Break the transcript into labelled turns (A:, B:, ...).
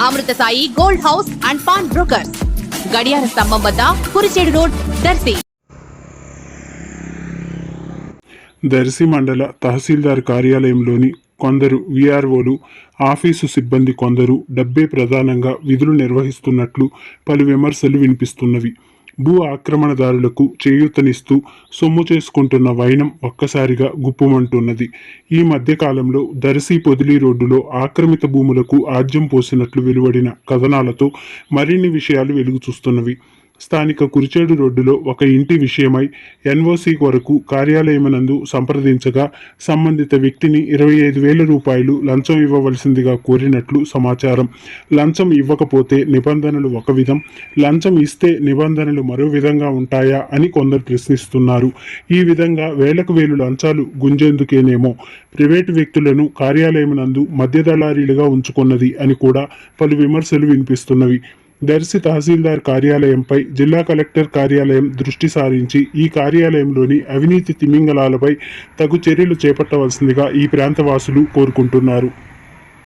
A: Amrutha Sai Gold House and pawn brokers. గడియార స్తంభం వద్ద కురిచేడు రోడ్ దర్శి.
B: దర్శి మండల తహసీల్దార్ కార్యాలయంలోని కొందరు విఆర్ఓలు ఆఫీసు సిబ్బంది కొందరు డబ్బే ప్రధానంగా విధులు నిర్వహిస్తున్నట్లు పలు విమర్శలు వినిపిస్తున్నవి. భూ ఆక్రమణదారులకు చేయూతనిస్తూ సొమ్ము చేసుకుంటున్న వైనం ఒక్కసారిగా గుప్పుమంటున్నది. ఈ మధ్యకాలంలో దర్శి పొదిలి రోడ్డులో ఆక్రమిత భూములకు ఆజ్యం పోసినట్లు వెలువడిన కథనాలతో మరిన్ని విషయాలు వెలుగు చూస్తున్నవి. స్థానిక కురిచేడు రోడ్డులో ఒక ఇంటి విషయమై ఎన్ఓసి కొరకు కార్యాలయమునందు సంప్రదించగా సంబంధిత వ్యక్తిని ఇరవై ఐదు వేల రూపాయలు లంచం ఇవ్వవలసిందిగా కోరినట్లు సమాచారం. లంచం ఇవ్వకపోతే నిబంధనలు ఒక విధం లంచం ఇస్తే నిబంధనలు మరో విధంగా ఉంటాయా అని కొందరు ప్రశ్నిస్తున్నారు. ఈ విధంగా వేలకు వేలు లంచాలు గుంజేందుకేనేమో ప్రైవేటు వ్యక్తులను కార్యాలయమునందు మధ్యదళారీలుగా ఉంచుకున్నది అని కూడా పలు విమర్శలు వినిపిస్తున్నవి. దర్శి తహసీల్దార్ కార్యాలయంపై జిల్లా కలెక్టర్ కార్యాలయం దృష్టి సారించి ఈ కార్యాలయంలోని అవినీతి తిమింగలాలపై తగు చర్యలు చేపట్టవలసిందిగా ఈ ప్రాంతవాసులు కోరుకుంటున్నారు.